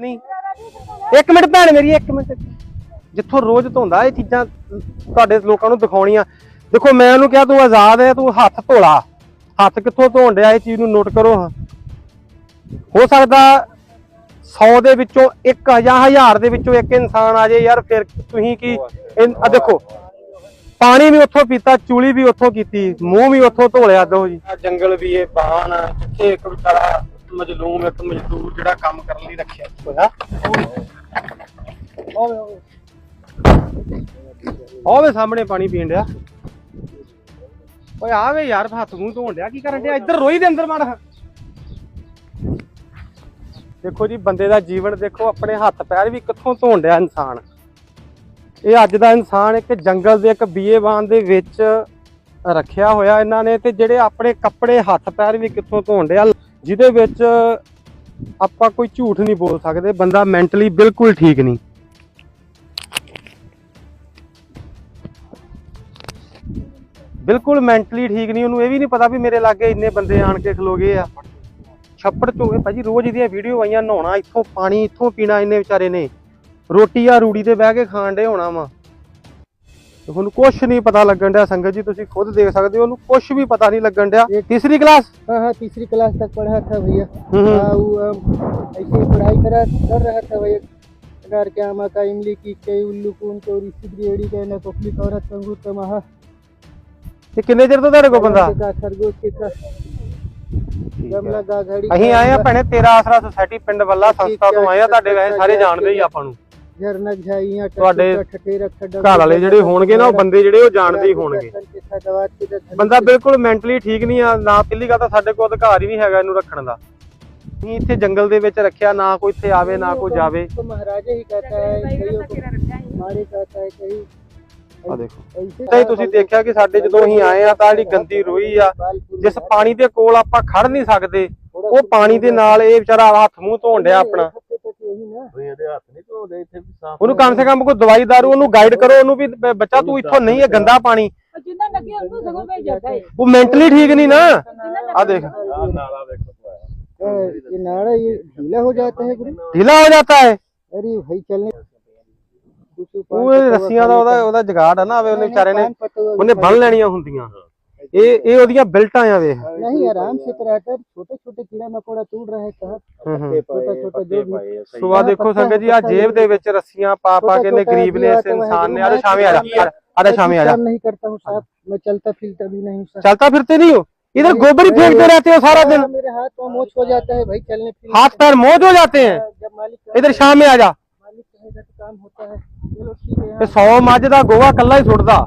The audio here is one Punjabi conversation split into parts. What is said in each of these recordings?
ਨਹੀਂ। ਇੱਕ ਮਿੰਟ ਭੈਣ ਮੇਰੀ, ਇੱਕ ਮਿੰਟ। ਜਿੱਥੋਂ ਰੋਜ਼ ਧੋਂਦਾ, ਇਹ ਚੀਜ਼ਾਂ ਤੁਹਾਡੇ ਲੋਕਾਂ ਨੂੰ ਦਿਖਾਉਣੀਆਂ। ਦੇਖੋ, ਮੈਂ ਉਹਨੂੰ ਕਿਹਾ, ਤੂੰ ਆਜ਼ਾਦ ਹੈ ਤੂੰ ਹੱਥ ਧੋਲਾ। ਹੱਥ ਕਿੱਥੋਂ ਧੋਣ ਡਿਆ, ਇਹ ਚੀਜ਼ ਨੂੰ ਨੋਟ ਕਰੋ ਹੋ। ਸਕਦਾ 100 ਦੇ ਵਿੱਚੋਂ ਇੱਕ ਜਾਂ ਹਜ਼ਾਰ ਦੇ ਵਿੱਚੋਂ ਇੱਕ ਇਨਸਾਨ ਆ ਜੇ ਯਾਰ, ਫਿਰ ਤੁਸੀਂ ਕੀ ਇਹ- ਦੇਖੋ, ਪਾਣੀ ਵੀ ਉੱਥੋਂ ਪੀਤਾ, ਚੂਲੀ ਵੀ ਉੱਥੋਂ ਕੀਤੀ, ਮੂੰਹ ਵੀ ਉੱਥੋਂ ਧੋ ਲਿਆ, ਦੋ ਜੀ। ਜੰਗਲ ਵੀ ਇਹ ਬਾਣ ਜਿੱਥੇ ਇੱਕ ਵਿਚਾਰਾ ਮਜਲੂਮ ਇੱਕ ਮਜ਼ਦੂਰ ਜਿਹੜਾ ਕੰਮ ਕਰਨ ਲਈ ਰੱਖਿਆ ਹੋਇਆ? ਆਵੇ ਸਾਹਮਣੇ ਪਾਣੀ ਪੀਣ ਡਿਆ। ਓਏ ਆਵੇ ਯਾਰ, ਹੱਥ ਮੂੰਹ ਧੋਣ ਡਿਆ, ਕੀ ਕਰਨ ਡਿਆ? ਇੱਧਰ ਰੋਈ ਦੇ ਅੰਦਰ ਮੜ। ਦੇਖੋ ਜੀ, ਬੰਦੇ ਦਾ ਜੀਵਨ ਦੇਖੋ, ਆਪਣੇ ਹੱਥ ਪੈਰ ਵੀ ਕਿੱਥੋਂ ਧੋਣ ਡਿਆ ਇਨਸਾਨ। ਇਹ ਅੱਜ ਦਾ ਇਨਸਾਨ ਇੱਕ ਜੰਗਲ ਦੇ, ਇੱਕ ਬੀਏਬਾਨ ਦੇ ਵਿੱਚ ਰੱਖਿਆ ਹੋਇਆ ਇਹਨਾਂ ਨੇ ਤੇ ਜਿਹੜੇ ਆਪਣੇ ਕੱਪੜੇ ਹੱਥ ਪੈਰ ਵੀ ਕਿੱਥੋਂ ਧੋਣ ਡਿਆ। ਜਿਹਦੇ ਵਿੱਚ ਆਪਾਂ ਕੋਈ ਝੂਠ ਨਹੀਂ ਬੋਲ ਸਕਦੇ, ਬੰਦਾ ਮੈਂਟਲੀ ਬਿਲਕੁਲ ਠੀਕ ਨਹੀਂ। ਬਿਲਕੁਲ ਮੈਂਟਲੀ ਠੀਕ ਨਹੀਂ, ਉਹਨੂੰ ਇਹ ਵੀ ਨਹੀਂ ਪਤਾ ਵੀ ਮੇਰੇ ਲਾਗੇ ਇੰਨੇ ਬੰਦੇ ਆਣ ਕੇ ਖਲੋ ਗਏ ਆ। ਛੱਪੜ ਚੋਂ ਭਾਜੀ ਰੋਜ਼ ਦੀਆਂ ਵੀਡੀਓ ਆਈਆਂ ਨਹਾਉਣਾ, ਇੱਥੋਂ ਪਾਣੀ, ਇੱਥੋਂ ਪੀਣਾ ਇੰਨੇ ਵਿਚਾਰੇ ਨੇ। ਰੋਟੀ ਆ ਰੂੜੀ ਤੇ ਬਹਿ ਕੇ ਖਾਣ ਡੇ ਹੋਣਾ ਵਾ। ਤੇ ਉਹਨੂੰ ਕੁਝ ਨਹੀਂ ਪਤਾ ਲੱਗਣ ਡਿਆ ਸੰਗਤ ਜੀ ਤੁਸੀਂ ਖੁਦ ਦੇਖ ਸਕਦੇ ਹੋ ਉਹਨੂੰ ਕੁਝ ਵੀ ਪਤਾ ਨਹੀਂ ਲੱਗਣ ਡਿਆ ਤੀਸਰੀ ਕਲਾਸ हाँ हाँ तीसरी क्लास तक पढ़ा था भैया हम्म। हाँ, वो, अम, ऐसे ही पढ़ाई करा कर रहा था भैया अगर क्या आमा का इमली की कई उल्लू कून को रिश्ती ब्रियड़ी का ना कोपली का औरत कंगू तमाहा ਤੇ ਕਿੰਨੇ ਚਿਰ ਤੋਂ ਤੁਹਾਡੇ ਕੋਲ ਬੰਦਾ का खरगोश के का गमला का घड़ी ਅਸੀਂ ਆਏ ਆ ਭੈਣੇ ਤੇਰਾ ਆਸਰਾ ਸੁਸਾਇਟੀ ਪਿੰਡ ਵੱਲਾ ਸੰਸਥਾ ਤੋਂ ਆਏ ਆ ਤੁਹਾਡੇ ਵੈਸੇ ਸਾਰੇ ਜਾਣਦੇ ਹੀ ਆਪਾਂ ਨੂੰ ਤੁਹਾਡੇ ਘਰ ਵਾਲੇ ਜਿਹੜੇ ਹੋਣਗੇ ਨਾ ਉਹ ਬੰਦੇ ਜਿਹੜੇ ਉਹ ਜਾਣਦੇ ਹੀ ਹੋਣਗੇ। ਬੰਦਾ ਬਿਲਕੁਲ ਮੈਂਟਲੀ ਠੀਕ ਨਹੀਂ ਆ ਨਾ ਪਹਿਲੀ ਗੱਲ ਤਾਂ ਸਾਡੇ ਕੋਲ ਅਧਿਕਾਰ ਹੀ ਨਹੀਂ ਹੈਗਾ ਇਹਨੂੰ ਰੱਖਣ ਦਾ। ਨਹੀਂ ਇੱਥੇ ਜੰਗਲ ਦੇ ਵਿੱਚ ਰੱਖਿਆ ਨਾ ਕੋਈ ਇੱਥੇ ਆਵੇ ਨਾ ਕੋਈ ਜਾਵੇ। ਮਹਾਰਾਜਾ ਹੀ ਕਹਤਾ ਹੈ ਕਈਓ ਮਾਰੇ ਕਹਤਾ ਹੈ ਕਈ ਆ ਦੇਖੋ। ਤਾਂ ਤੁਸੀਂ ਦੇਖਿਆ ਕਿ ਸਾਡੇ ਜਦੋਂ ਅਸੀਂ ਆਏ ਆ ਤਾਂ ਜਿਹੜੀ ਗੰਦੀ ਰੋਈ ਆ ਜਿਸ ਪਾਣੀ ਦੇ ਕੋਲ ਆਪਾਂ ਖੜ ਨਹੀਂ ਸਕਦੇ ਉਹ ਪਾਣੀ ਦੇ ਨਾਲ ਇਹ ਵਿਚਾਰਾ ਹੱਥ ਮੂੰਹ ਧੋਣ ਡਿਆ ਆਪਣਾ ਉਹਨੂੰ ਕਮ ਸੇ ਕਮ ਕੋਈ ਦਵਾਈ ਦਾਰੂ ਉਹਨੂੰ ਗਾਈਡ ਕਰੋ ਉਹਨੂੰ ਵੀ ਬ- ਬੱਚਾ ਤੂੰ ਇੱਥੋਂ ਨਹੀਂ ਇਹ ਗੰਦਾ ਪਾਣੀ ਜਿੰਨਾ ਲੱਗੇ ਉਹਨੂੰ ਸਗੋਂ ਭੇਜ ਜਾਂਦਾ ਹੈ ਉਹ ਮੈਂਟਲੀ ਠੀਕ ਨਹੀਂ ਨਾ ਆ ਦੇਖ ये नाड़ा ये ढीला हो जाता है गुरु ढीला हो जाता है अरे भाई चलने कुछ ਉਹ ਇਹ ਰੱਸੀਆਂ ਦਾ ਉਹਦਾ ਉਹਦਾ ਜਗਾੜ ਆ ਨਾ ਆਵੇ ਉਹਨੇ ਵਿਚਾਰੇ ਨੇ ਉਹਨੇ ਬੰਨ ਲੈਣੀਆਂ ਹੁੰਦੀਆਂ ਇਹ ਇਹ ਉਹਦੀਆਂ ਬਿਲਟਾਂ ਆ ਵੇਖ नहीं आराम से तो रहता है छोटे छोटे कीड़ा मकोड़ा तोड़ रहा है कहा ਹੂੰ ਹੂੰ छोटा छोटा जो भी ਸੋ ਆ ਦੇਖੋ ਸੰਗਤ ਜੀ ਆ ਜੇਬ ਦੇ ਵਿੱਚ ਰੱਸੀਆਂ ਪਾ ਪਾ ਕੇ ਨੇ ਗਰੀਬ ਨੇ ਇਸ ਇਨਸਾਨ ਨੇ ਆਰੇ ਸ਼ਾਮੇ ਆ ਜਾ आरे शामी आ जा काम नहीं करता हूँ साहब मैं चलता फिरता भी नहीं हूँ साहब चलता फिरते नहीं हो इधर गोबर ही फेंकते रहते हो सारा दिन मेरे हाथ में मोच हो जाता है भाई चलने फिरने हाथ पैर मोज हो जाते हैं जब मालिक इधर शाम में आ जा मालिक कहेगा तो काम होता है चलो ठीक है ਤੇ 100 ਮੱਝ ਦਾ ਗੋਹਾ ਕੱਲਾ ਹੀ ਸੁੱਟਦਾ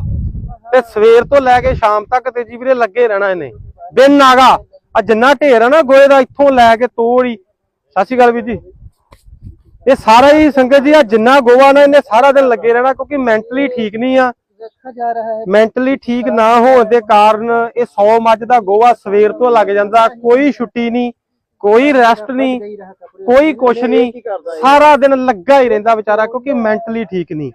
ਤੇ ਸਵੇਰ ਤੋਂ ਲੈ ਕੇ ਸ਼ਾਮ ਤੱਕ ਤੇ ਜੀ ਵੀਰੇ ਲੱਗੇ ਰਹਿਣਾ ਇਹਨੇ। ਦਿਨ ਨਾਗਾ ਆ ਜਿੰਨਾ ਢੇਰ ਆ ਨਾ ਗੋਏ ਦਾ ਇੱਥੋਂ ਲੈ ਕੇ ਤੋੜੀ। ਸਤਿ ਸ਼੍ਰੀ ਅਕਾਲ ਵੀਰ ਜੀ। ਇਹ ਸਾਰਾ ਹੀ ਸੰਗਤ ਜੀ ਆ ਜਿੰਨਾ ਗੋਆ ਨਾ ਇਹਨੇ ਸਾਰਾ ਦਿਨ ਲੱਗੇ ਰਹਿਣਾ ਕਿਉਂਕਿ ਮੈਂਟਲੀ ਠੀਕ ਨਹੀਂ ਆ। ਮੈਂਟਲੀ ਠੀਕ ਨਾ ਹੋਣ ਦੇ ਕਾਰਨ ਇਹ 100 ਮੱਝ ਦਾ ਗੋਆ ਸਵੇਰ ਤੋਂ ਲੱਗ ਜਾਂਦਾ ਕੋਈ ਛੁੱਟੀ ਨਹੀਂ ਕੋਈ ਰੈਸਟ ਨਹੀਂ ਕੋਈ ਕੁਛ ਨਹੀਂ। ਸਾਰਾ ਦਿਨ ਲੱਗਾ ਹੀ ਰਹਿੰਦਾ ਵਿਚਾਰਾ ਕਿਉਂਕਿ ਮੈਂਟਲੀ ਠੀਕ ਨਹੀਂ।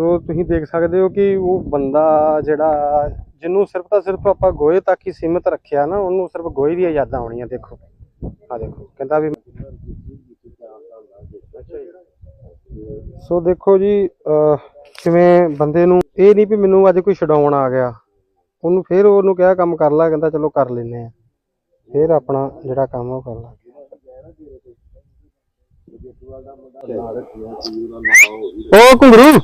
ਸੋ ਤੁਸੀਂ ਦੇਖ ਸਕਦੇ ਹੋ ਕਿ ਉਹ ਬੰਦਾ ਜਿਹੜਾ, ਜਿਹਨੂੰ ਸਿਰਫ ਤਾਂ ਸਿਰਫ ਆਪਾਂ ਗੋਹੇ ਤੱਕ ਹੀ ਸੀਮਿਤ ਰੱਖਿਆ ਨਾ, ਉਹਨੂੰ ਸਿਰਫ ਗੋਹੇ ਦੀਆਂ ਯਾਦਾਂ ਆਉਣੀਆਂ, ਦੇਖੋ। ਆ ਦੇਖੋ, ਕਹਿੰਦਾ ਵੀ ਸੋ ਦੇਖੋ ਜੀ ਕਿਵੇਂ ਬੰਦੇ ਨੂੰ ਇਹ ਨਹੀਂ ਵੀ ਮੈਨੂੰ ਅੱਜ ਕੋਈ ਛਡਾਉਣ ਆ ਗਿਆ। ਉਹਨੂੰ ਫਿਰ ਉਹਨੂੰ ਕਿਹਾ, ਕੰਮ ਕਰ ਲੈ, ਕਹਿੰਦਾ, ਚਲੋ ਕਰ ਲੈਨੇ ਆ ਫਿਰ ਆਪਣਾ ਜਿਹੜਾ ਕੰਮ ਉਹ ਕਰ ਲਾ ਉਹ ਘੁੰਗਰੂ?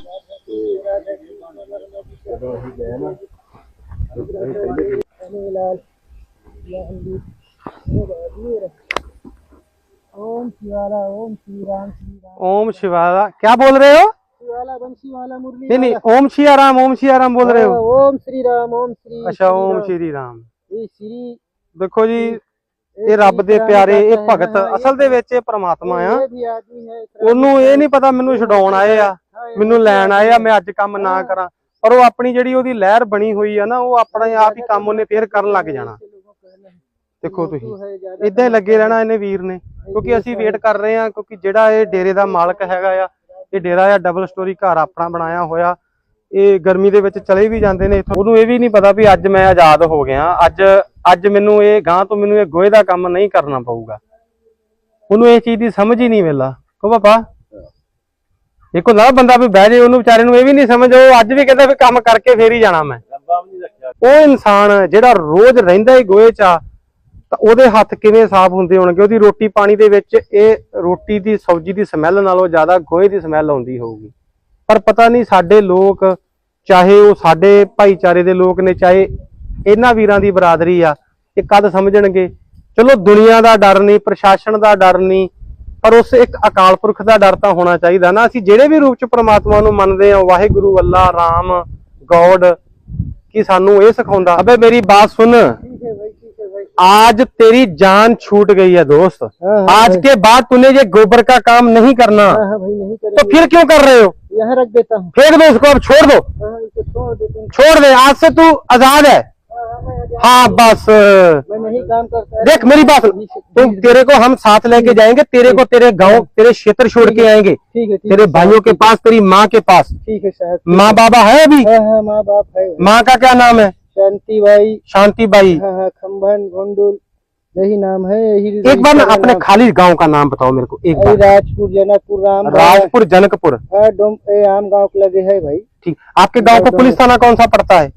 ओम शिवाला ओम श्री राम श्री राम ओम शिवाला क्या बोल रहे हो शिवाला बंसी वाला मुरली नहीं नहीं ओम शिया राम ओम शिया राम बोल रहे वाला। हो ओम श्री राम ओम श्री ਅੱਛਾ श्री ਓਮ राम। ਸ਼੍ਰੀ ਰਾਮ ये श्री ਦੇਖੋ ਜੀ ਇਹ ਰੱਬ ਦੇ ਪਿਆਰੇ ਇਹ ਭਗਤ ਅਸਲ ਦੇ ਵਿੱਚ ਇਹ ਪ੍ਰਮਾਤਮਾ ਆ ये भी आदमी है ਉਹਨੂੰ ਇਹ ਨਹੀਂ ਪਤਾ ਮੈਨੂੰ ਛਡਾਉਣ ਆਏ ਆ ਮੈਨੂੰ ਲੈਣ ਆਏ ਆ ਮੈਂ ਅੱਜ ਕੰਮ ਨਾ ਕਰਾਂ। ਪਰ ਉਹ ਆਪਣੀ ਜਿਹੜੀ ਉਹਦੀ ਲਹਿਰ ਬਣੀ ਹੋਈ ਆ ਨਾ ਉਹ ਆਪਣੇ ਆਪ ਹੀ ਕੰਮ ਉਹਨੇ ਫੇਰ ਕਰਨ ਲੱਗ ਜਾਣਾ। ਦੇਖੋ ਤੁਸੀਂ ਇਦਾਂ ਹੀ ਲੱਗੇ ਰਹਿਣਾ ਇਹਨੇ ਵੀਰ ਨੇ ਕਿਉਂਕਿ ਅਸੀਂ ਵੇਟ ਕਰ ਰਹੇ ਆ ਕਿਉਂਕਿ ਜਿਹੜਾ ਇਹ ਡੇਰੇ ਦਾ ਮਾਲਕ ਹੈਗਾ ਆ ਇਹ ਡੇਰਾ ਆ ਡਬਲ ਸਟੋਰੀ ਘਰ ਆਪਣਾ ਬਣਾਇਆ ਹੋਇਆ। ਇਹ ਗਰਮੀ ਦੇ ਵਿੱਚ ਚਲੇ ਵੀ ਜਾਂਦੇ ਨੇ ਇੱਥੋਂ। ਉਹਨੂੰ ਇਹ ਵੀ ਨਹੀਂ ਪਤਾ ਵੀ ਅੱਜ ਮੈਂ ਆਜ਼ਾਦ ਹੋ ਗਿਆ ਅੱਜ ਅੱਜ ਮੈਨੂੰ ਇਹ ਗਾਂ ਤੋਂ ਮੈਨੂੰ ਇਹ ਗੋਹੇ ਦਾ ਕੰਮ ਨਹੀਂ ਕਰਨਾ ਪਊਗਾ। ਉਹਨੂੰ ਇਹ ਚੀਜ਼ ਦੀ ਸਮਝ ਹੀ ਨਹੀਂ ਮਿਲਦਾ ਕੋ ਪਾਪਾ ਇੱਕ ਹੁੰਦਾ ਨਾ ਬੰਦਾ ਵੀ ਬਹਿ ਜੇ ਉਹਨੂੰ ਵਿਚਾਰੇ ਨੂੰ ਇਹ ਵੀ ਨਹੀਂ ਸਮਝ ਉਹ ਅੱਜ ਵੀ ਕਹਿੰਦਾ ਵੀ ਕੰਮ ਕਰਕੇ ਫੇਰ ਹੀ ਜਾਣਾ ਮੈਂ। ਉਹ ਇਨਸਾਨ ਜਿਹੜਾ ਰੋਜ਼ ਰਹਿੰਦਾ ਹੀ ਗੋਹੇ 'ਚ ਆ ਤਾਂ ਉਹਦੇ ਹੱਥ ਕਿਵੇਂ ਸਾਫ਼ ਹੁੰਦੇ ਹੋਣਗੇ? ਉਹਦੀ ਰੋਟੀ ਪਾਣੀ ਦੇ ਵਿੱਚ ਇਹ ਰੋਟੀ ਦੀ ਸਬਜ਼ੀ ਦੀ ਸਮੈਲ ਨਾਲੋਂ ਜ਼ਿਆਦਾ ਗੋਹੇ ਦੀ ਸਮੈਲ ਆਉਂਦੀ ਹੋਊਗੀ। ਪਰ ਪਤਾ ਨਹੀਂ ਸਾਡੇ ਲੋਕ ਚਾਹੇ ਉਹ ਸਾਡੇ ਭਾਈਚਾਰੇ ਦੇ ਲੋਕ ਨੇ ਚਾਹੇ ਇਹਨਾਂ ਵੀਰਾਂ ਦੀ ਬਰਾਦਰੀ ਆ ਇਹ ਕਦ ਸਮਝਣਗੇ? ਚਲੋ ਦੁਨੀਆ ਦਾ ਡਰ ਨਹੀਂ ਪ੍ਰਸ਼ਾਸਨ ਦਾ ਡਰ ਨਹੀਂ ਪਰ ਉਸ ਇੱਕ ਅਕਾਲ ਪੁਰਖ ਦਾ ਡਰ ਤਾਂ ਹੋਣਾ ਚਾਹੀਦਾ ਨਾ ਅਸੀਂ ਜਿਹੜੇ ਵੀ ਰੂਪ ਚ ਪ੍ਰਮਾਤਮਾ ਨੂੰ ਮੰਨਦੇ ਹਾਂ ਵਾਹਿਗੁਰੂ ਅੱਲਾ ਰਾਮ ਗੋਡ ਕੀ ਸਾਨੂੰ ਇਹ ਸਿਖਾਉਂਦਾ ਅਬੇ ਮੇਰੀ ਬਾਤ ਸੁਣ ठीक है भाई ठीक है भाई आज तेरी जान छूट गई है दोस्त हाँ, हाँ, आज के बाद तूने ये गोबर का काम नहीं करना हाँ हाँ भाई नहीं तो करेंगे फिर क्यों कर रहे हो यहाँ रख देता हूँ फेंक दो इसको अब छोड़ दो हाँ इसे छोड़ देता हूँ छोड़ दे आज से तू आजाद है हाँ, बस। मैं नहीं काम करता। देख मेरी बात सुन। तुम तेरे को हम साथ लेके जाएँगे तेरे को तेरे गाँव तेरे क्षेत्र छोड़ के आएँगे। ठीक है ठीक तेरे भाइयों के पास तेरी माँ के पास। ठीक है साहब माँ बाबा है अभी? हाँ हाँ माँ बाप है। माँ का क्या नाम है? शांति भाई शांति बाई हाँ हाँ खम्भन गोंडुल। यही नाम है यही एक बार ना अपने खाली गाँव का नाम बताओ मेरे को एक बार। राजपुर जनकपुर राम राजपुर जनकपुर। हाँ आम गाँव के लगे है भाई। ठीक। आपके गाँव को पुलिस थाना कौन सा पड़ता है?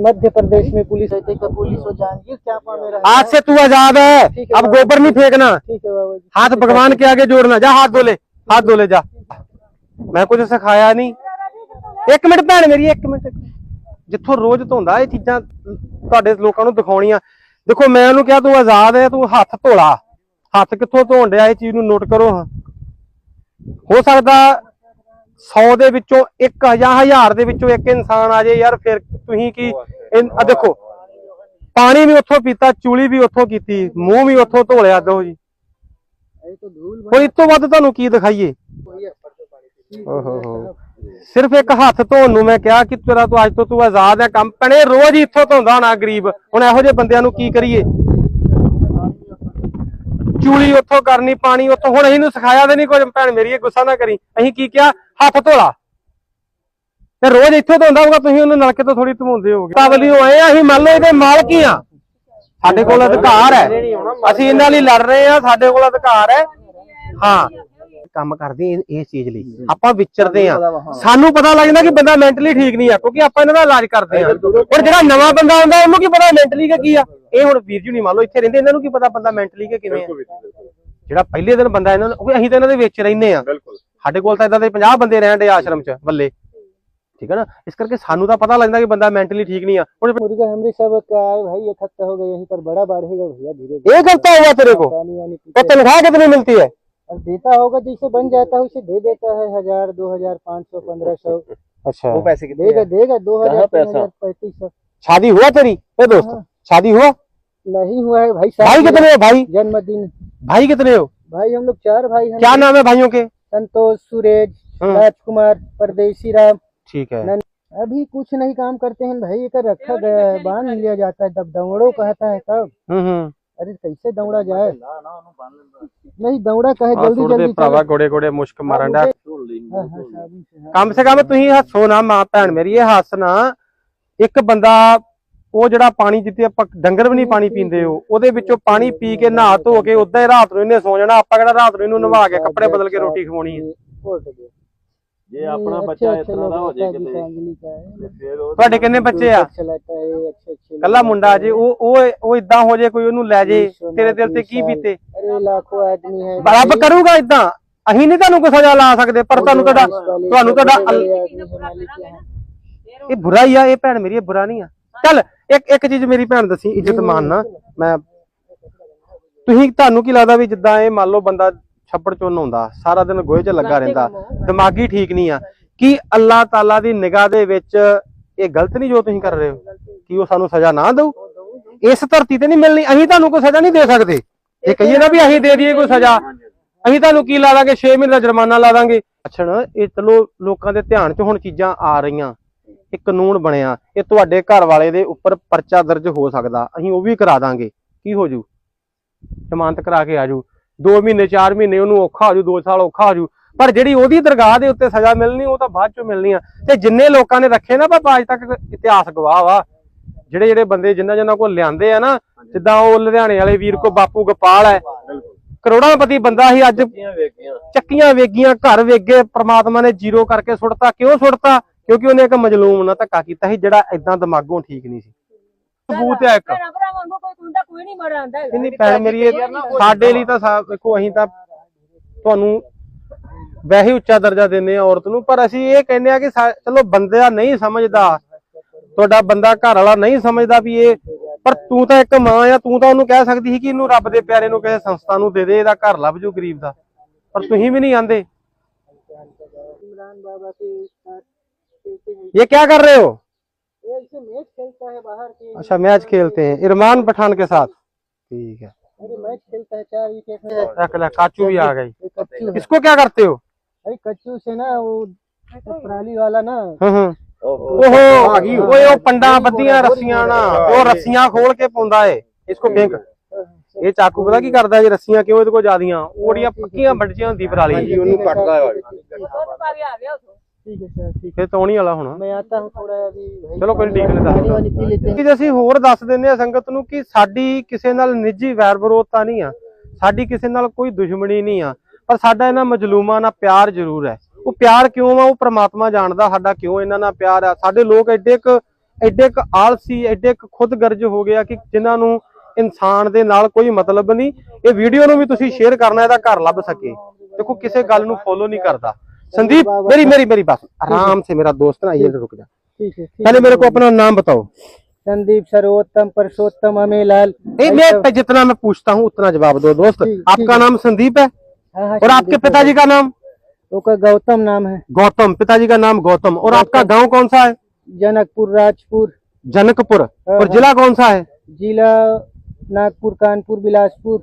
मध्य प्रदेश में पुलिस है का पुलिस हो जाएंगे क्या पा मेरा आज से तू आजाद है ठीक है अब बाबा। गोबर नहीं फेंकना ठीक है बाबा जी हाथ भगवान के आगे जोड़ना जा हाथ धो ले हाथ धो ले जा ਮੈਂ ਕੁਝ ਸਿਖਾਇਆ ਨਹੀਂ ਇੱਕ ਮਿੰਟ ਭੈਣ ਮੇਰੀ ਇੱਕ ਮਿੰਟ ਜਿੱਥੋਂ ਰੋਜ਼ ਧੋਂਦਾ ਇਹ ਚੀਜ਼ਾਂ ਤੁਹਾਡੇ ਲੋਕਾਂ ਨੂੰ ਦਿਖਾਉਣੀਆਂ ਦੇਖੋ ਮੈਂ ਉਹਨੂੰ ਕਿਹਾ ਤੂੰ ਆਜ਼ਾਦ ਹੈ ਤੂੰ ਹੱਥ ਧੋਲਾ ਹੱਥ ਕਿੱਥੋਂ ਧੋਣ ਡਿਆ ਇਹ ਚੀਜ਼ ਨੂੰ ਨੋਟ ਕਰੋ ਹਾਂ ਹੋ ਸਕਦਾ 100 ਦੇ ਵਿੱਚੋਂ ਇੱਕ ਜਾਂ ਹਜ਼ਾਰ ਦੇ ਵਿੱਚੋਂ ਇੱਕ ਇਨਸਾਨ ਆ ਜੇ ਯਾਰ, ਫਿਰ ਤੁਸੀਂ ਕੀ ਆ ਦੇਖੋ, ਪਾਣੀ ਵੀ ਉੱਥੋਂ ਪੀਤਾ, ਚੂਲੀ ਵੀ ਉੱਥੋਂ ਕੀਤੀ, ਮੂੰਹ ਵੀ ਉੱਥੋਂ ਧੋ ਲਿਆ ਦੋ ਜੀ। ਹੁਣ ਤੋਂ ਵੱਧ ਤੁਹਾਨੂੰ ਕੀ ਦਿਖਾਈਏ? ਸਿਰਫ ਇੱਕ ਹੱਥ ਧੋਣ ਨੂੰ ਮੈਂ ਕਿਹਾ ਕਿ ਤੇਰਾ ਤੂੰ ਅੱਜ ਤੋਂ ਤੂੰ ਆਜ਼ਾਦ ਹੈ, ਕੰਮ ਪਣੇ ਰੋਜ਼ ਇੱਥੋਂ ਧੋਂਦਾ ਹੋਣਾ ਗਰੀਬ। ਹੁਣ ਇਹੋ ਜਿਹੇ ਬੰਦਿਆਂ ਨੂੰ ਕੀ ਕਰੀਏ? ਚੂਲੀ ਉੱਥੋਂ ਕਰਨੀ, ਪਾਣੀ ਉੱਥੋਂ, ਹੁਣ ਅਸੀਂ ਨੂੰ ਸਿਖਾਇਆ ਤੇ ਨਹੀਂ ਕੁਝ, ਭੈਣ ਮੇਰੀ ਇਹ ਗੁੱਸਾ ਨਾ ਕਰੀ। ਅਸੀਂ ਕੀ ਕਿਹਾ? ਹੱਥ ਧੋਲਾ। ਤੇ ਰੋਜ਼ ਇੱਥੋਂ ਧੋਂਦਾ ਹੋਊਗਾ ਤੁਸੀਂ ਉਹਨੂੰ ਨਲਕੇ ਤੋਂ ਥੋੜੀ ਧਵਾਉਂਦੇ ਹੋਗੇ ਤਾਵਲੀਓ ਆਏ ਆ ਅਸੀਂ ਮੰਨ ਲਓ ਇਹਦੇ ਮਾਲਕ ਹੀ ਆ। ਸਾਡੇ ਕੋਲ ਅਧਿਕਾਰ ਹੈ। ਅਸੀਂ ਇਹਨਾਂ ਲਈ ਲੜ ਰਹੇ ਆ ਸਾਡੇ ਕੋਲ ਅਧਿਕਾਰ ਹੈ। ਹਾਂ। ਕੰਮ ਕਰਦੇ ਇਸ ਚੀਜ਼ ਲਈ। ਆਪਾਂ ਵਿਚਰਦੇ ਆ ਸਾਨੂੰ ਪਤਾ ਲੱਗ ਜਾਂਦਾ ਕਿ ਬੰਦਾ ਮੈਂਟਲੀ ਠੀਕ ਨਹੀਂ ਆ ਕਿਉਂਕਿ ਆਪਾਂ ਇਹਨਾਂ ਦਾ ਇਲਾਜ ਕਰਦੇ ਆ ਹੁਣ ਜਿਹੜਾ ਨਵਾਂ ਬੰਦਾ ਆਉਂਦਾ ਉਹਨੂੰ ਕੀ ਪਤਾ ਮੈਂਟਲੀ ਕਿ ਆ? ਇਹ ਹੁਣ ਵੀਰ ਜੀ ਨਹੀਂ ਮੰਨ ਲਓ ਇੱਥੇ ਰਹਿੰਦੇ ਇਹਨਾਂ ਨੂੰ ਕੀ ਪਤਾ ਬੰਦਾ ਮੈਂਟਲੀ ਕਿਵੇਂ ਆ? ਜਿਹੜਾ ਪਹਿਲੇ ਦਿਨ ਬੰਦਾ ਇਹਨਾਂ ਨੂੰ ਅਸੀਂ ਤਾਂ ਇਹਨਾਂ ਦੇ ਵਿੱਚ ਰਹਿੰਦੇ ਆ ਸਾਡੇ ਕੋਲ ਤਾਂ ਇਦਾਂ ਦੇ 50 ਬੰਦੇ ਰਹਿਣ ਦੇ ਆਸ਼ਰਮ 'ਚ ਬੱਲੇ ਠੀਕ ਹੈ ਨਾ ਇਸ ਕਰਕੇ ਸਾਨੂੰ ਤਾਂ ਪਤਾ ਲੱਗਦਾ ਕਿ ਬੰਦਾ ਮੈਂਟਲੀ ठीक नहीं है और मुर्गा हमरे सब का है भाई इकट्ठा हो गए यहीं पर बड़ा बढ़ेगा भैया धीरे धीरे ये करता हुआ तेरे को पानी वानी तो पीते तनख्वाह कितनी मिलती है और देता होगा जैसे बन जाता है उसे दे देता है हजार दो हजार पाँच सौ पंद्रह सौ अच्छा पैसे देगा देगा दो हजार तीन हजार पैंतीस सौ शादी हुआ तेरी ए दोस्त हाँ। शादी हुआ नहीं हुआ है भाई भाई शादी कितने हो भाई जन्मदिन भाई कितने हो भाई हम लोग चार भाई हैं क्या नाम है भाइयों के संतोष सूरज हाँ। राजकुमार परदेशी राम। ठीक है। अभी कुछ नहीं काम करते हैं। भाई एक रखा गया है बाँध लिया जाता है जब दौड़ो कहता है तब। हम्म, हम्म। अरे कैसे दौड़ा जाए? नहीं दौड़ा कहे हाँ, जल्दी जल्दी प्रभा गोड़े गोड़े मुश्क हाँ, मारंडा कम से कम तुम सोना माँ भैन मेरी ये हस ना एक बंदा ਉਹ ਜਿਹੜਾ ਪਾਣੀ ਜਿੱਤੇ ਆਪਾਂ ਡੰਗਰ ਵੀ ਨਹੀਂ ਪਾਣੀ ਪੀਂਦੇ ਹੋ ਉਹਦੇ ਵਿੱਚੋਂ ਪਾਣੀ ਪੀ ਕੇ ਨਹਾ ਧੋ ਕੇ ਉਦਾਂ ਹੀ ਰਾਤ ਨੂੰ ਇਹਨੇ ਸੌ ਜਾਣਾ ਆਪਾਂ ਕਿਹੜਾ ਰਾਤ ਨੂੰ ਇਹਨੂੰ ਨਵਾ ਕੇ ਕੱਪੜੇ ਬਦਲ ਕੇ ਰੋਟੀ ਖਵਾਉਣੀ ਹੈ। ਤੁਹਾਡੇ ਕਿੰਨੇ ਬੱਚੇ ਆ? ਕੱਲਾ ਮੁੰਡਾ ਜੇ ਉਹ ਉਹ ਉਹ ਇਦਾਂ ਹੋ ਜੇ ਕੋਈ ਉਹਨੂੰ ਲੈ ਜੇ ਤੇਰੇ ਦਿਲ ਤੇ ਕੀ ਬੀਤੇ? ਅਰੇ ਰੱਬ ਕਰੂਗਾ ਇਦਾਂ? ਅਸੀਂ ਨਹੀਂ ਤੁਹਾਨੂੰ ਕੋਈ ਸਜ਼ਾ ਲਾ ਸਕਦੇ ਪਰ ਤੁਹਾਨੂੰ ਤੁਹਾਡਾ ਤੁਹਾਨੂੰ ਤੁਹਾਡਾ ਇਹ ਬੁਰਾ ਹੀ ਆ ਇਹ ਭੈਣ ਮੇਰੀ ਇਹ ਬੁਰਾ ਨਹੀਂ ਆ। ਚੱਲ ਇੱਕ ਇੱਕ ਚੀਜ਼ ਮੇਰੀ ਭੈਣ ਦੱਸੀ ਇੱਜ਼ਤ ਮਾਨਣਾ ਮੈਂ ਤੁਸੀਂ ਤੁਹਾਨੂੰ ਕੀ ਲੱਗਦਾ ਵੀ ਜਿੱਦਾਂ ਇਹ ਮੰਨ ਲਓ ਬੰਦਾ ਛੱਪੜ ਚੋਂ ਨਹਾਉਂਦਾ ਸਾਰਾ ਦਿਨ ਗੋਹੇ 'ਚ ਲੱਗਾ ਰਹਿੰਦਾ ਦਿਮਾਗੀ ਠੀਕ ਨਹੀਂ ਆ ਕੀ ਅੱਲਾਹ ਤਾਲਾ ਦੀ ਨਿਗਾਹ ਦੇ ਵਿੱਚ ਇਹ ਗਲਤ ਨਹੀਂ ਜੋ ਤੁਸੀਂ ਕਰ ਰਹੇ ਹੋ? ਕੀ ਉਹ ਸਾਨੂੰ ਸਜ਼ਾ ਨਾ ਦਊ? ਇਸ ਧਰਤੀ ਤੇ ਨਹੀਂ ਮਿਲਣੀ ਅਸੀਂ ਤੁਹਾਨੂੰ ਕੋਈ ਸਜ਼ਾ ਨਹੀਂ ਦੇ ਸਕਦੇ। ਇਹ ਕਹੀਏ ਨਾ ਵੀ ਅਸੀਂ ਦੇ ਦਈਏ ਕੋਈ ਸਜ਼ਾ। ਅਸੀਂ ਤੁਹਾਨੂੰ ਕੀ ਲਾ ਦਾਂਗੇ? 6 ਮਹੀਨੇ ਦਾ ਜੁਰਮਾਨਾ ਲਾ ਦਾਂਗੇ। ਅੱਛਾ ਇਹ ਚਲੋ ਲੋਕਾਂ ਦੇ ਧਿਆਨ 'ਚ ਹੁਣ ਚੀਜ਼ਾਂ ਆ ਰਹੀਆਂ। ਇਹ ਕਾਨੂੰਨ ਬਣਿਆ ਇਹ ਤੁਹਾਡੇ ਘਰ ਵਾਲੇ ਦੇ ਉੱਪਰ ਪਰਚਾ ਦਰਜ ਹੋ ਸਕਦਾ ਅਸੀਂ ਉਹ ਵੀ ਕਰਾ ਦਾਂਗੇ। ਕੀ ਹੋ ਜੂ? ਜ਼ਮਾਨਤ ਕਰਾ ਕੇ ਆਜੂ 2 ਮਹੀਨੇ 4 ਮਹੀਨੇ ਉਹਨੂੰ ਔਖਾ ਹੋ ਜੂ 2 ਸਾਲ ਔਖਾ ਹੋ ਜੂ। ਪਰ ਜਿਹੜੀ ਉਹਦੀ ਦਰਗਾਹ ਦੇ ਉੱਤੇ ਸਜ਼ਾ ਮਿਲਣੀ ਉਹ ਤਾਂ ਬਾਅਦ ਚੋਂ ਮਿਲਣੀ ਆ। ਤੇ ਜਿੰਨੇ ਲੋਕਾਂ ਨੇ ਰੱਖੇ ਨਾ ਬਾਬਾ ਅੱਜ ਤੱਕ ਇਤਿਹਾਸ ਗਵਾਹ ਵਾ। ਜਿਹੜੇ ਜਿਹੜੇ ਬੰਦੇ ਜਿੰਨਾ ਜਿੰਨਾ ਕੋਲ ਲਿਆਂਦੇ ਆ ਨਾ ਜਿੱਦਾਂ ਉਹ ਲੁਧਿਆਣੇ ਵਾਲੇ ਵੀਰ ਕੋ ਬਾਪੂ ਗੋਪਾਲ ਹੈ। ਕਰੋੜਾਂਪਤੀ ਬੰਦਾ ਸੀ ਅੱਜ। ਚੱਕੀਆਂ ਵੇਗੀਆਂ ਘਰ ਵੇਗੇ ਪ੍ਰਮਾਤਮਾ ਨੇ ਜ਼ੀਰੋ ਕਰਕੇ ਸੁੱਟਤਾ ਕਿਉਂ ਸੁੱਟਤਾ? ਕਿਉਂਕਿ ਉਹਨੇ ਇੱਕ ਮਜਲੂਮ ਨਾਲ ਧੱਕਾ ਕੀਤਾ ਸੀ ਜਿਹੜਾ ਇਦਾਂ ਦਿਮਾਗੋਂ ਠੀਕ ਨਹੀਂ ਸੀ। ਸਬੂਤ ਹੈ ਇੱਕ। ਕੋਈ ਕੁੰਡਾ ਕੋਈ ਨਹੀਂ ਮਰਾਂਦਾ ਹੈਗਾ। ਨਹੀਂ ਭੈਣ ਮੇਰੀ ਸਾਡੇ ਲਈ ਤਾਂ ਤੁਹਾਨੂੰ ਵੈਸੇ ਉੱਚਾ ਦਰਜਾ ਦਿੰਦੇ ਆ ਔਰਤ ਨੂੰ ਪਰ ਅਸੀਂ ਇਹ ਕਹਿੰਦੇ ਆ ਕਿ ਚਲੋ ਬੰਦਾ ਨਹੀਂ ਸਮਝਦਾ। ਤੁਹਾਡਾ ਬੰਦਾ ਘਰ ਵਾਲਾ ਨਹੀਂ ਸਮਝਦਾ ਵੀ ਇਹ ਪਰ ਤੂੰ ਤਾਂ ਇੱਕ ਮਾਂ ਆ ਤੂੰ ਤਾਂ ਉਹਨੂੰ ਕਹਿ ਸਕਦੀ ਸੀ ਕਿ ਇਹਨੂੰ ਰੱਬ ਦੇ ਪਿਆਰੇ ਨੂੰ ਕਿਸੇ ਸੰਸਥਾ ਨੂੰ ਦੇ ਦੇ ਇਹਦਾ ਘਰ ਲੱਭ ਜੂ ਗਰੀਬ ਦਾ। ਪਰ ਤੁਸੀਂ ਵੀ ਨਹੀਂ ਆਂਦੇ। ये क्या कर रहे हो ये ऐसे मैच खेलता है बाहर के अच्छा मैच खेलते हैं इरमान पठान के साथ ठीक है अरे मैच खेलता है चार विकेट में रख ले, काचू भी आ गई ये कच्चू है इसको क्या करते हो अरे कच्चू से ना वो पराली वाला ना ਹਾਂ ਹਾਂ ਓਹੋ ਓਏ ਉਹ ਪੰਡਾਂ ਬੱਧੀਆਂ ਰੱਸੀਆਂ ਨਾ ਉਹ ਰੱਸੀਆਂ ਖੋਲ ਕੇ ਪਾਉਂਦਾ ਏ ਇਸਕੋ ਬੈਂਕ ਇਹ ਚਾਕੂ ਪਤਾ ਕੀ ਕਰਦਾ ਜੇ ਰੱਸੀਆਂ ਕਿਉਂ ਇਹਦੇ ਕੋਲ ਜਿਆਦੀਆਂ ਉਹੜੀਆਂ ਪੱਕੀਆਂ ਵੱਡੀਆਂ ਹੁੰਦੀ ਪਰਾਲੀ ਉਹਨੂੰ ਕੱਟਦਾ ਹੈ ਦੁੱਧ ਪਾ ਕੇ ਆ ਗਿਆ ਉਥੋਂ ठीक है सर ठीक ਫੇਰ ਤੌਣੀ ਵਾਲਾ ਹੋਣਾ है मैं आता हूँ थोड़ा अभी भाई ਚਲੋ ਕੋਈ ਨੀ, ਠੀਕ ਨੇ पानी वानी ਦੱਸ पी लेते हैं ਕਿ ਅਸੀਂ ਹੋਰ ਦੱਸ ਦਿੰਦੇ ਆ ਸੰਗਤ ਨੂੰ ਕਿ ਸਾਡੀ ਕਿਸੇ ਨਾਲ ਨਿੱਜੀ ਵੈਰ ਵਿਰੋਧ ਤਾਂ ਨਹੀਂ ਆ ਸਾਡੀ ਕਿਸੇ ਨਾਲ ਕੋਈ ਦੁਸ਼ਮਣੀ ਨਹੀਂ ਆ ਪਰ ਸਾਡਾ ਇਹਨਾਂ ਮਜਲੂਮਾਂ ਨਾਲ ਪਿਆਰ ਜ਼ਰੂਰ ਹੈ ਉਹ ਪਿਆਰ ਕਿਉਂ ਆ ਉਹ ਪ੍ਰਮਾਤਮਾ ਜਾਣਦਾ ਸਾਡਾ ਕਿਉਂ ਇਹਨਾਂ ਨਾਲ ਪਿਆਰ ਆ ਸਾਡੇ ਲੋਕ ਐਡੇ ਕ ਐਡੇ ਕ ਆਲਸੀ ਐਡੇ ਕ ਖੁਦਗਰਜ ਹੋ ਗਏ ਆ ਕਿ ਜਿਨ੍ਹਾਂ ਨੂੰ ਇਨਸਾਨ ਦੇ ਨਾਲ ਕੋਈ ਮਤਲਬ ਨਹੀਂ ਇਹ ਵੀਡੀਓ ਨੂੰ ਵੀ ਤੁਸੀਂ ਸ਼ੇਅਰ ਕਰਨਾ ਇਹਦਾ ਘਰ ਲੱਭ ਸਕੇ ਦੇਖੋ ਕਿਸੇ ਗੱਲ ਨੂੰ ਫੋਲੋ ਨਹੀਂ ਕਰਦਾ संदीप मेरी मेरी मेरी बात आराम से मेरा दोस्त ना ये रुक जा। ठीक है पहले मेरे को अपना नाम बताओ। संदीप सर्वोत्तम परसोत्तम अमेलाल। मैं जितना मैं पूछता हूँ उतना जवाब दो दोस्त। आपका नाम संदीप है? हाँ हाँ और आपके पिताजी का नाम? का गौतम नाम है। गौतम पिताजी का नाम गौतम। और आपका गाँव कौन सा है? जनकपुर राजपुर। जनकपुर। हाँ, और। जिला कौन सा है? जिला नागपुर कानपुर बिलासपुर।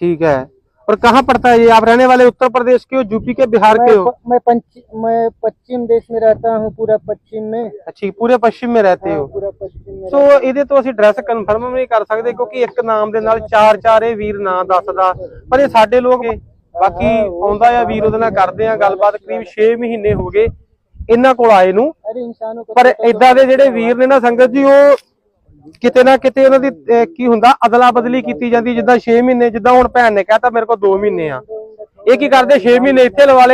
ठीक है। और कहाँ पड़ता है ये आप रहने वाले उत्तर प्रदेश के हो यूपी के बिहार के मैं, हो मैं पंच मैं पश्चिम देश में रहता हूँ पूरा पश्चिम में ਅੱਛੀ ਪੂਰੇ ਪੱਛਮ में रहते हाँ, हो पूरा पश्चिम में ਸੋ ਇਹਦੇ ਤੋਂ ਅਸੀਂ ਐਡਰੈਸ ਕਨਫਰਮ ਨਹੀਂ ਕਰ ਸਕਦੇ ਕਿਉਂਕਿ ਇੱਕ ਨਾਮ ਦੇ ਨਾਲ ਚਾਰ ਚਾਰ ਇਹ ਵੀਰ ਨਾਂ ਦੱਸਦਾ ਪਰ ਇਹ ਸਾਡੇ ਲੋਕ ਨੇ। ਬਾਕੀ ਆਉਂਦਾ ਆ ਵੀਰ ਉਹਦੇ ਨਾਲ ਕਰਦੇ ਆ ਗੱਲਬਾਤ ਕਰੀਬ 6 ਮਹੀਨੇ ਹੋ ਗਏ ਇਹਨਾਂ ਕੋਲ ਆਏ ਨੂੰ अरे इंसानों को ਪਰ ਇਦਾਂ ਦੇ ਜਿਹੜੇ ਵੀਰ ਨੇ ਨਾ ਸੰਗਤ ਜੀ ਉਹ ਕਿਤੇ ਨਾ ਕਿਤੇ ਉਹਨਾਂ ਦੀ ਕੀ ਹੁੰਦਾ ਅਦਲਾ ਬਦਲੀ ਕੀਤੀ ਜਾਂਦੀ, ਜਿੱਦਾਂ 6 ਮਹੀਨੇ, ਜਿੱਦਾਂ ਹੁਣ ਭੈਣ ਨੇ ਕਹਿਤਾ, ਮੇਰੇ ਕੋਲ 2 ਮਹੀਨੇ ਆ। ਇਹ ਕੀ ਕਰਦੇ? 6 ਮਹੀਨੇ ਇੱਥੇ ਲਵਾ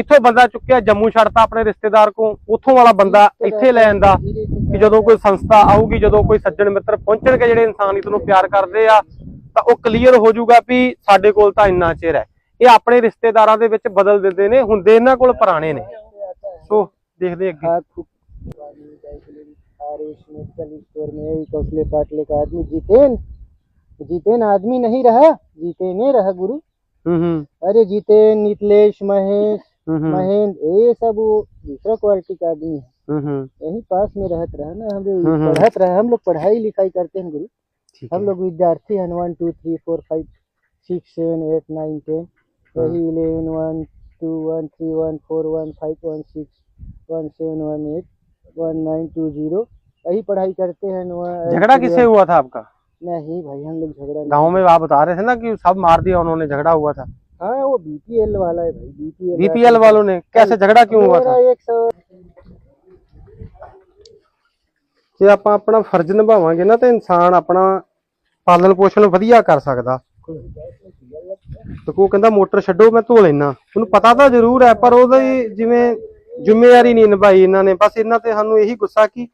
ਇੱਥੋਂ ਬੰਦਾ ਚੁੱਕਿਆ, ਜੰਮੂ ਛੱਡਤਾ ਆਪਣੇ ਰਿਸ਼ਤੇਦਾਰ ਕੋ ਉੱਥੋਂ ਵਾਲਾ ਬੰਦਾ ਇੱਥੇ ਲੈ ਆਂਦਾ ਕਿ ਜਦੋਂ ਕੋਈ ਸੰਸਥਾ ਆਊਗੀ, ਜਦੋਂ ਕੋਈ ਸੱਜਣ ਮਿੱਤਰ ਪਹੁੰਚਣਗੇ, ਜਿਹੜੇ ਇਨਸਾਨੀਅਤ ਨੂੰ ਪਿਆਰ ਕਰਦੇ ਆ, ਤਾਂ ਉਹ ਕਲੀਅਰ ਹੋ ਜਾਊਗਾ ਵੀ ਸਾਡੇ ਕੋਲ ਤਾਂ ਇੰਨਾ ਚਿਰ ਹੈ। ਇਹ ਆਪਣੇ ਰਿਸ਼ਤੇਦਾਰਾਂ ਦੇ ਵਿੱਚ ਬਦਲ ਦਿੰਦੇ ਨੇ ਹੁੰਦੇ ਇਹਨਾਂ ਕੋਲ ਪੁਰਾਣੇ ਨੇ। ਸੋ, ਦੇਖਦੇ ਅੱਗੇ। हाँ, खूब- मेडिकल स्टोर में कौशले पाटले का आदमी जीतेन जीतेन आदमी नहीं रहा जीतेने रहा गुरु। हम्म हम्म। अरे जीतेन नीतलेश महेश हम्म महेंद्र ये सब वो दूसरा क्वालिटी का आदमी है। हम्म हम्म। यही पास में रहत रहा ना हम। लोग पढ़त रहा हम लोग पढ़ाई लिखाई करते हैं गुरु। हम लोग विद्यार्थी हैं one two three four five six seven eight nine ten यही eleven one two one three one four one five one six one seven one eight one nine two zero यही पढ़ाई करते हैं वन- झगड़ा किससे हुआ था आपका नहीं भाई हम लोग झगड़ा नहीं गांव में आप बता रहे थे ना कि सब मार दिया उन्होंने झगड़ा हुआ था हाँ वो बीपीएल वाला है भाई बीपीएल बीपीएल वालों ने कैसे झगड़ा क्यों हुआ था मेरा एक सौ ਜੇ ਆਪਾਂ ਆਪਣਾ ਫਰਜ਼ ਨਿਭਾਵਾਂਗੇ ਨਾ ਤੇ ਇਨਸਾਨ ਆਪਣਾ ਪਾਲਣ ਪੋਸ਼ਣ ਵਧੀਆ ਕਰ ਸਕਦਾ ਤੇ ਕੋ ਕਹਿੰਦਾ ਮੋਟਰ ਛੱਡੋ ਮੈਂ ਧੋ ਲੈਣਾ ਉਹਨੂੰ ਪਤਾ ਤਾਂ ਜ਼ਰੂਰ ਹੈ ਪਰ ਉਹਦੀ ਜਿਵੇਂ ਜ਼ਿੰਮੇਵਾਰੀ ਨਹੀਂ ਨਿਭਾਈ ਇਹਨਾਂ ਨੇ ਬਸ ਇਹਨਾਂ ਤੇ ਸਾਨੂੰ ਇਹੀ ਗੁੱਸਾ ਕਿ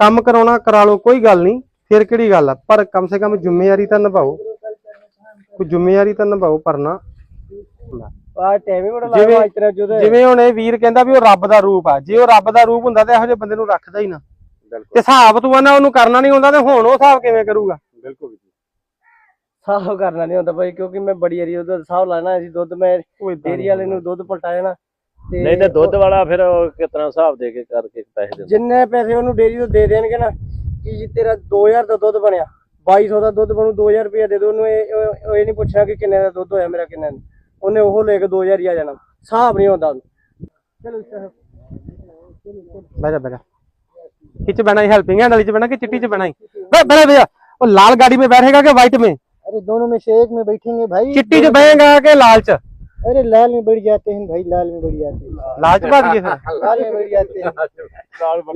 ਕੰਮ ਕਰਾਉਣਾ ਕਰਾ ਲਓ ਕੋਈ ਗੱਲ ਨਹੀਂ ਫਿਰ ਕਿਹੜੀ ਗੱਲ ਆ? ਪਰ ਕਮ ਸੇ ਕਮ ਜ਼ਿੰਮੇਵਾਰੀ ਤਾਂ ਨਿਭਾਓ। ਕੋਈ ਜ਼ਿੰਮੇਵਾਰੀ ਤਾਂ ਨਿਭਾਓ ਪਰ ਨਾ। ਆ ਟਾਈਮ ਹੀ ਬੜਾ ਜਿਵੇਂ- ਲੱਗਦਾ ਤੇਰਾ ਜੋ ਜਿਵੇਂ ਹੁਣ ਇਹ ਵੀਰ ਕਹਿੰਦਾ ਵੀ ਉਹ ਰੱਬ ਦਾ ਰੂਪ ਆ। ਜੇ ਉਹ ਰੱਬ ਦਾ ਰੂਪ ਹੁੰਦਾ ਤਾਂ ਇਹੋ ਜਿਹੇ ਬੰਦੇ ਨੂੰ ਰੱਖਦਾ ਹੀ ਨਾ। ਤੇ ਹਿਸਾਬ ਤੂੰ ਆਨਾ ਉਹਨੂੰ ਕਰਨਾ ਨਹੀਂ ਹੁੰਦਾ ਤੇ ਹੁਣ ਉਹ ਹਿਸਾਬ ਕਿਵੇਂ ਕਰੂਗਾ? ਸਾਫ਼ ਕਰਨਾ ਨਹੀਂ ਹੁੰਦਾ ਭਾਈ ਕਿਉਂਕਿ ਮੈਂ ਬੜੀ ਏਰੀ ਉਹਦਾ ਸਾਫ਼ ਲਾਣਾ ਸੀ ਦੁੱਧ ਮੈਂ ਡੇਰੀ ਵਾਲੇ ਨੂੰ ਦੁੱਧ ਪਲਟਾਇਆ ਨਾ ਨਹੀਂ ਤੇ ਦੁੱਧ ਵਾਲਾ ਫਿਰ ਉਹ ਕਿਸ ਤਰ੍ਹਾਂ ਹਿਸਾਬ ਦੇ ਕੇ ਕਰਕੇ ਪੈਸੇ ਦਿੰਦਾ ਜਿੰਨੇ ਪੈਸੇ ਉਹਨੂੰ ਡੇਰੀ ਤੋਂ ਦੇ ਦੇਣਗੇ ਨਾ ਕਿ ਜੀ ਤੇਰਾ 2000 ਦਾ ਦੁੱਧ ਬਣਿਆ 2200 ਦਾ ਦੁੱਧ ਬਣੂ 2000 ਰੁਪਏ ਦੇ ਦੋ ਉਹਨੂੰ ਇਹ ਉਹ- ਉਹ ਇਹ ਨਹੀਂ ਪੁੱਛਣਾ ਕਿ ਕਿੰਨੇ ਦਾ ਦੁੱਧ ਹੋਇਆ ਮੇਰਾ ਕਿੰਨਾ ਨਹੀਂ ਉਹਨੇ ਉਹ ਲੈ ਕੇ 2000 ਹੀ ਆ ਜਾਣਾ ਹਿਸਾਬ ਨਹੀਂ ਹੁੰਦਾ ਉਹਨੂੰ ਚਲੋ ਸਾਹਿਬ ਬਹਿ ਜਾ ਬਹਿ ਜਾ किच बना हेल्पिंग हैंड वाली च बना कि चिट्टी च बनाई बे- बड़े भैया वो लाल गाड़ी में बैठेगा कि व्हाइट में अरे दोनों में से एक में बैठेंगे भाई चिट्टी च बहेगा कि लाल च अरे लाल में बढ़ जाते हैं भाई लाल में बढ़ जाते हैं। लाल में बढ़ जाते हैं।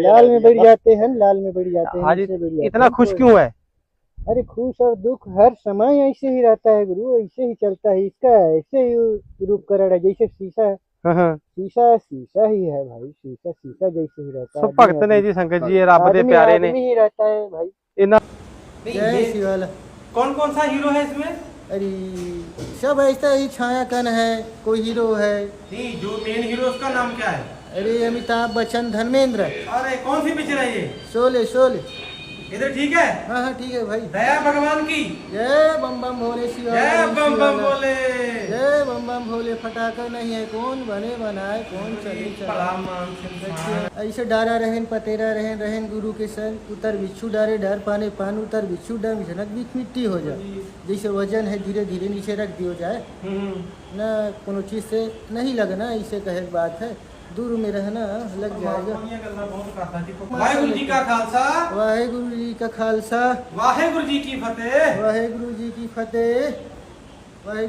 लाल में बढ़ जाते हैं। लाल में बढ़ जाते हैं इतना खुश क्यों है? अरे खुश और दुख हर समय ऐसे ही रहता है गुरु ऐसे ही चलता है इसका ऐसे ही रूप करण है जैसे शीशा है। हाँ, हाँ। शीशा शीशा ही है भाई शीशा शीशा जैसे ही रहता है। भगत ने जी शंकर जी प्यारे ने। रहता है भाई। इना कौन कौन सा हीरो है इसमें? अरे सब ऐसा ही छाया कन है कोई हीरो है। नहीं जो मेन हीरो उसका नाम क्या है? अरे अमिताभ बच्चन धर्मेंद्र। अरे कौन सी पिक्चर है ये? शोले शोले। इधर ठीक है। हाँ हाँ ठीक है भाई। दया भगवान की। जय बम बम भोले शिव जय बम बम शिवाला। भोले फटाका नहीं है कौन बने बनाए कौन चले चला? ऐसे डारा रहन पतेरा रहन रहन गुरु के संग उतर बिच्छू डारे डर पाने पान उतर बिच्छू डर झनक बीच मिट्टी हो जाए। जैसे वज़न है धीरे धीरे नीचे रख दियो जाए। न कोनो चीज़ से नहीं लगना ऐसे कहे बात है दूर में रहना लग जाएगा। वाहे गुरु जी का खालसा। वाहे गुरु जी का खालसा। वाहे गुरु जी की फतेह। वाहे गुरु जी की फतेह। वाहे